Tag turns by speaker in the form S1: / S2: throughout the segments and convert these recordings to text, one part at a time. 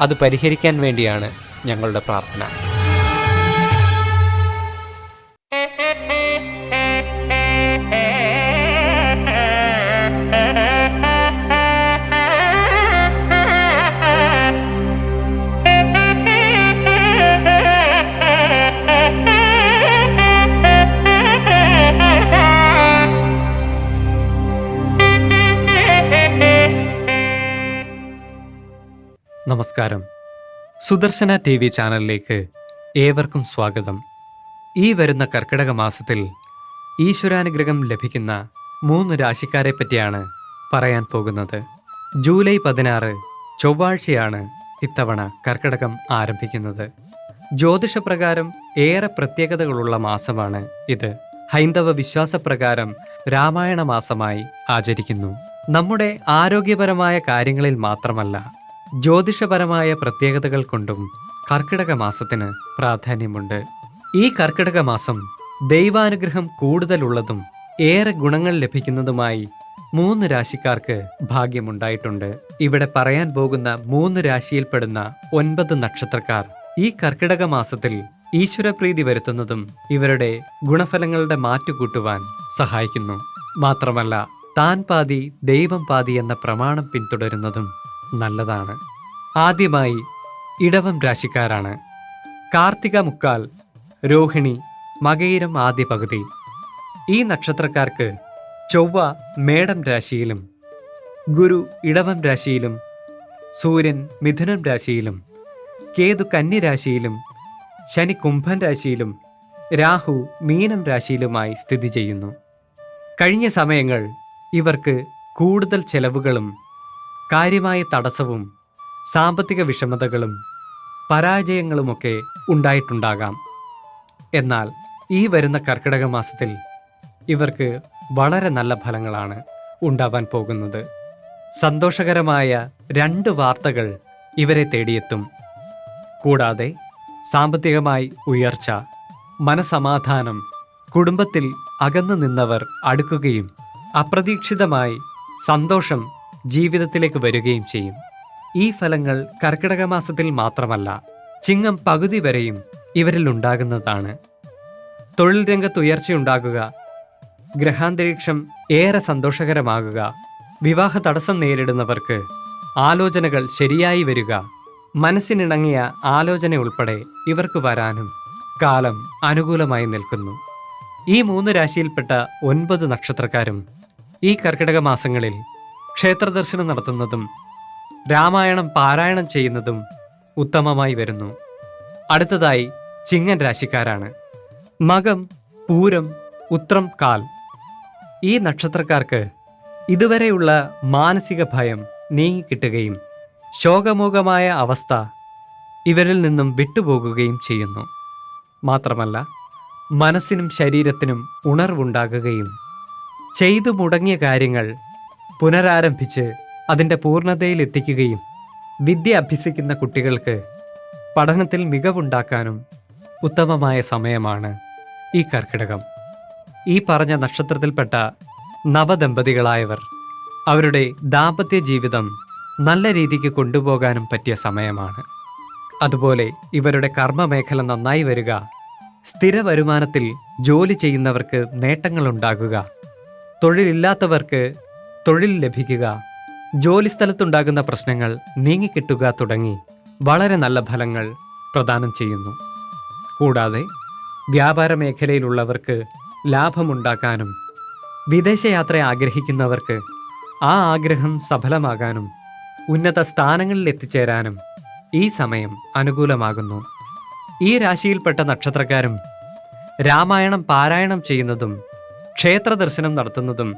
S1: അത് പരിഹരിക്കാൻ വേണ്ടിയാണ് ഞങ്ങളുടെ പ്രാർത്ഥന. നമസ്കാരം. സുദർശന ടി വി ചാനലിലേക്ക് ഏവർക്കും സ്വാഗതം. ഈ വരുന്ന കർക്കിടക മാസത്തിൽ ഈശ്വരാനുഗ്രഹം ലഭിക്കുന്ന മൂന്ന് രാശിക്കാരെ പറ്റിയാണ് പറയാൻ പോകുന്നത്. ജൂലൈ പതിനാറ് ചൊവ്വാഴ്ചയാണ് ഇത്തവണ കർക്കിടകം ആരംഭിക്കുന്നത്. ജ്യോതിഷപ്രകാരം ഏറെ പ്രത്യേകതകളുള്ള മാസമാണ് ഇത്. ഹൈന്ദവ വിശ്വാസപ്രകാരം രാമായണ മാസമായി ആചരിക്കുന്നു. നമ്മുടെ ആരോഗ്യപരമായ കാര്യങ്ങളിൽ മാത്രമല്ല ജ്യോതിഷപരമായ പ്രത്യേകതകൾ കൊണ്ടും കർക്കിടക മാസത്തിന് പ്രാധാന്യമുണ്ട്. ഈ കർക്കിടക മാസം ദൈവാനുഗ്രഹം കൂടുതലുള്ളതും ഏറെ ഗുണങ്ങൾ ലഭിക്കുന്നതുമായി മൂന്ന് രാശിക്കാർക്ക് ഭാഗ്യമുണ്ടായിട്ടുണ്ട്. ഇവിടെ പറയാൻ പോകുന്ന മൂന്ന് രാശിയിൽപ്പെടുന്ന ഒൻപത് നക്ഷത്രക്കാർ ഈ കർക്കിടക മാസത്തിൽ ഈശ്വരപ്രീതി വരുത്തുന്നതും ഇവരുടെ ഗുണഫലങ്ങളുടെ മാറ്റുകൂട്ടുവാൻ സഹായിക്കുന്നു. മാത്രമല്ല താൻ പാതി ദൈവം പാതി എന്ന പ്രമാണം പിന്തുടരുന്നതും നല്ലതാണ്. ആദ്യമായി ഇടവം രാശിക്കാരാണ്. കാർത്തിക മുക്കാൽ രോഹിണി മകയിരം ആദ്യ പകുതി. ഈ നക്ഷത്രക്കാർക്ക് ചൊവ്വ മേടം രാശിയിലും ഗുരു ഇടവം രാശിയിലും സൂര്യൻ മിഥുനം രാശിയിലും കേതു കന്യരാശിയിലും ശനി കുംഭൻ രാശിയിലും രാഹു മീനം രാശിയിലുമായി സ്ഥിതി ചെയ്യുന്നു. കഴിഞ്ഞ സമയങ്ങൾ ഇവർക്ക് കൂടുതൽ ചെലവുകളും കാര്യമായ തടസ്സവും സാമ്പത്തിക വിഷമതകളും പരാജയങ്ങളുമൊക്കെ ഉണ്ടായിട്ടുണ്ടാകാം. എന്നാൽ ഈ വരുന്ന കർക്കിടക മാസത്തിൽ ഇവർക്ക് വളരെ നല്ല ഫലങ്ങളാണ് ഉണ്ടാവാൻ പോകുന്നത്. സന്തോഷകരമായ രണ്ട് വാർത്തകൾ ഇവരെ തേടിയെത്തും. കൂടാതെ സാമ്പത്തികമായി ഉയർച്ച മനസമാധാനം കുടുംബത്തിൽ അകന്നു നിന്നവർ അടുക്കുകയും അപ്രതീക്ഷിതമായി സന്തോഷം ജീവിതത്തിലേക്ക് വരികയും ചെയ്യും. ഈ ഫലങ്ങൾ കർക്കിടക മാസത്തിൽ മാത്രമല്ല ചിങ്ങം പകുതി വരെയും ഇവരിൽ ഉണ്ടാകുന്നതാണ്. തൊഴിൽ രംഗത്ത് ഉയർച്ചയുണ്ടാകുക ഗ്രഹാന്തരീക്ഷം ഏറെ സന്തോഷകരമാകുക വിവാഹ തടസ്സം നേരിടുന്നവർക്ക് ആലോചനകൾ ശരിയായി വരിക മനസ്സിനിണങ്ങിയ ആലോചന ഉൾപ്പെടെ ഇവർക്ക് വരാനും കാലം അനുകൂലമായി നിൽക്കുന്നു. ഈ മൂന്ന് രാശിയിൽപ്പെട്ട ഒൻപത് നക്ഷത്രക്കാരും ഈ കർക്കിടക മാസങ്ങളിൽ ക്ഷേത്രദർശനം നടത്തുന്നതും രാമായണം പാരായണം ചെയ്യുന്നതും ഉത്തമമായി വരുന്നു. അടുത്തതായി ചിങ്ങൻ രാശിക്കാരാണ്. മകം പൂരം ഉത്രം കാൽ. ഈ നക്ഷത്രക്കാർക്ക് ഇതുവരെയുള്ള മാനസിക ഭയം നീങ്ങിക്കിട്ടുകയും ശോകമൂകമായ അവസ്ഥ ഇവരിൽ നിന്നും വിട്ടുപോകുകയും ചെയ്യുന്നു. മാത്രമല്ല മനസ്സിനും ശരീരത്തിനും ഉണർവുണ്ടാകുകയും ചെയ്തു മുടങ്ങിയ കാര്യങ്ങൾ പുനരാരംഭിച്ച് അതിന്റെ പൂർണതയിലെത്തിക്കുകയും വിദ്യ അഭ്യസിക്കുന്ന കുട്ടികൾക്ക് പഠനത്തിൽ മികവുണ്ടാക്കാനും ഉത്തമമായ സമയമാണ് ഈ കർക്കിടകം. ഈ പറഞ്ഞ നക്ഷത്രത്തിൽപ്പെട്ട നവദമ്പതികളായവർ അവരുടെ ദാമ്പത്യ ജീവിതം നല്ല രീതിക്ക് കൊണ്ടുപോകാനും പറ്റിയ സമയമാണ്. അതുപോലെ ഇവരുടെ കർമ്മമേഖല നന്നായി വരിക സ്ഥിര വരുമാനത്തിൽ ജോലി ചെയ്യുന്നവർക്ക് നേട്ടങ്ങളുണ്ടാകുക തൊഴിലില്ലാത്തവർക്ക് തൊഴിൽ ലഭിക്കുക ജോലിസ്ഥലത്തുണ്ടാകുന്ന പ്രശ്നങ്ങൾ നീങ്ങിക്കിട്ടുക തുടങ്ങി വളരെ നല്ല ഫലങ്ങൾ പ്രദാനം ചെയ്യുന്നു. കൂടാതെ വ്യാപാര മേഖലയിലുള്ളവർക്ക് ലാഭമുണ്ടാക്കാനും വിദേശയാത്ര ആഗ്രഹിക്കുന്നവർക്ക് ആ ആഗ്രഹം സഫലമാകാനും ഉന്നത സ്ഥാനങ്ങളിൽ എത്തിച്ചേരാനും ഈ സമയം അനുകൂലമാകുന്നു. ഈ രാശിയിൽപ്പെട്ട നക്ഷത്രക്കാരും രാമായണം പാരായണം ചെയ്യുന്നതും ക്ഷേത്ര ദർശനം നടത്തുന്നതും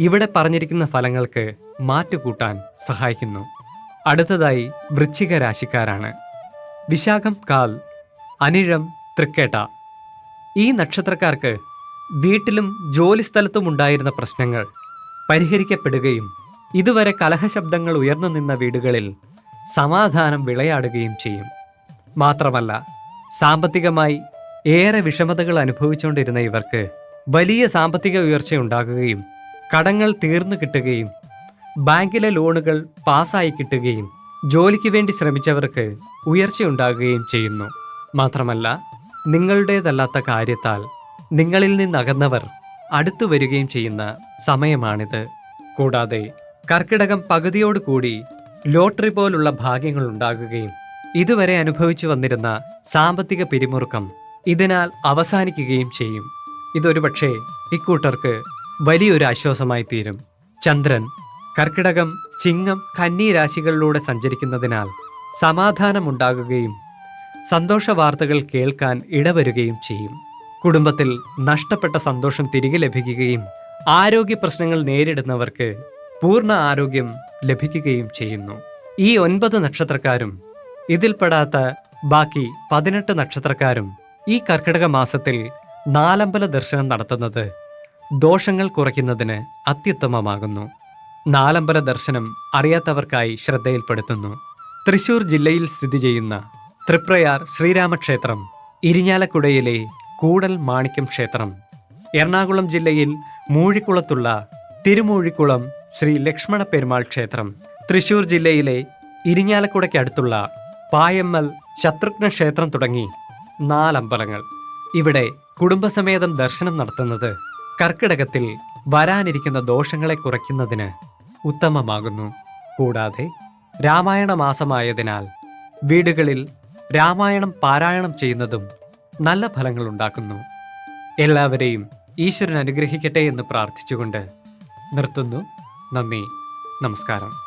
S1: ഇവിടെ പറഞ്ഞിരിക്കുന്ന ഫലങ്ങൾക്ക് മാറ്റുകൂട്ടാൻ സഹായിക്കുന്നു. അടുത്തതായി വൃശ്ചിക രാശിക്കാരാണ് വിശാഖം കാൽ അനിഴം തൃക്കേട്ട. ഈ നക്ഷത്രക്കാർക്ക് വീട്ടിലും ജോലിസ്ഥലത്തും ഉണ്ടായിരുന്ന പ്രശ്നങ്ങൾ പരിഹരിക്കപ്പെടുകയും ഇതുവരെ കലഹശബ്ദങ്ങൾ ഉയർന്നു നിന്ന വീടുകളിൽ സമാധാനം വിളയാടുകയും ചെയ്യും. മാത്രമല്ല സാമ്പത്തികമായി ഏറെ വിഷമതകൾ അനുഭവിച്ചുകൊണ്ടിരുന്ന ഇവർക്ക് വലിയ സാമ്പത്തിക ഉയർച്ചയുണ്ടാകുകയും കടങ്ങൾ തീർന്നു കിട്ടുകയും ബാങ്കിലെ ലോണുകൾ പാസ്സായി കിട്ടുകയും ജോലിക്ക് വേണ്ടി ശ്രമിച്ചവർക്ക് ഉയർച്ചയുണ്ടാകുകയും ചെയ്യുന്നു. മാത്രമല്ല നിങ്ങളുടേതല്ലാത്ത കാര്യത്താൽ നിങ്ങളിൽ നിന്നകന്നവർ അടുത്തു വരികയും ചെയ്യുന്ന സമയമാണിത്. കൂടാതെ കർക്കിടകം പകുതിയോടുകൂടി ലോട്ടറി പോലുള്ള ഭാഗ്യങ്ങൾ ഉണ്ടാകുകയും ഇതുവരെ അനുഭവിച്ചു വന്നിരുന്ന സാമ്പത്തിക പിരിമുറുക്കം ഇതിനാൽ അവസാനിക്കുകയും ചെയ്യും. ഇതൊരു പക്ഷേ ഇക്കൂട്ടർക്ക് വലിയൊരു ആശ്വാസമായി തീരും. ചന്ദ്രൻ കർക്കിടകം ചിങ്ങം കന്നി രാശികളിലൂടെ സഞ്ചരിക്കുന്നതിനാൽ സമാധാനമുണ്ടാകുകയും സന്തോഷ വാർത്തകൾ കേൾക്കാൻ ഇടവരുകയും ചെയ്യും. കുടുംബത്തിൽ നഷ്ടപ്പെട്ട സന്തോഷം തിരികെ ലഭിക്കുകയും ആരോഗ്യ പ്രശ്നങ്ങൾ നേരിടുന്നവർക്ക് പൂർണ ആരോഗ്യം ലഭിക്കുകയും ചെയ്യുന്നു. ഈ ഒൻപത് നക്ഷത്രക്കാരും ഇതിൽപ്പെടാത്ത ബാക്കി പതിനെട്ട് നക്ഷത്രക്കാരും ഈ കർക്കിടക മാസത്തിൽ നാലമ്പല ദർശനം നടത്തുന്നത് ദോഷങ്ങൾ കുറയ്ക്കുന്നതിന് അത്യുത്തമമാകുന്നു. നാലമ്പല ദർശനം അറിയാത്തവർക്കായി ശ്രദ്ധയിൽപ്പെടുത്തുന്നു. തൃശൂർ ജില്ലയിൽ സ്ഥിതി ചെയ്യുന്ന തൃപ്രയാർ ശ്രീരാമക്ഷേത്രം ഇരിഞ്ഞാലക്കുടയിലെ കൂടൽ മാണിക്യം ക്ഷേത്രം എറണാകുളം ജില്ലയിൽ മൂഴിക്കുളത്തുള്ള തിരുമൂഴിക്കുളം ശ്രീ ലക്ഷ്മണ പെരുമാൾ ക്ഷേത്രം തൃശൂർ ജില്ലയിലെ ഇരിഞ്ഞാലക്കുടയ്ക്കടുത്തുള്ള പായമ്മൽ ശത്രുഘ്ന ക്ഷേത്രം തുടങ്ങി നാലമ്പലങ്ങൾ. ഇവിടെ കുടുംബസമേതം ദർശനം നടത്തുന്നത് കർക്കിടകത്തിൽ വരാനിരിക്കുന്ന ദോഷങ്ങളെ കുറയ്ക്കുന്നതിന് ഉത്തമമാകുന്നു. കൂടാതെ രാമായണ മാസമായതിനാൽ വീടുകളിൽ രാമായണം പാരായണം ചെയ്യുന്നതും നല്ല ഫലങ്ങൾ ഉണ്ടാക്കുന്നു. എല്ലാവരെയും ഈശ്വരൻ അനുഗ്രഹിക്കട്ടെ എന്ന് പ്രാർത്ഥിച്ചുകൊണ്ട് നിർത്തുന്നു. നന്ദി. നമസ്കാരം.